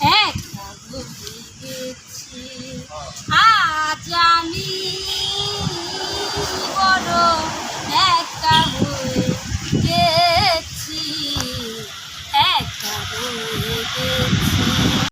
এক। আজ আমি বড় একটা হয়ে গেছি এক হয়ে গেছি।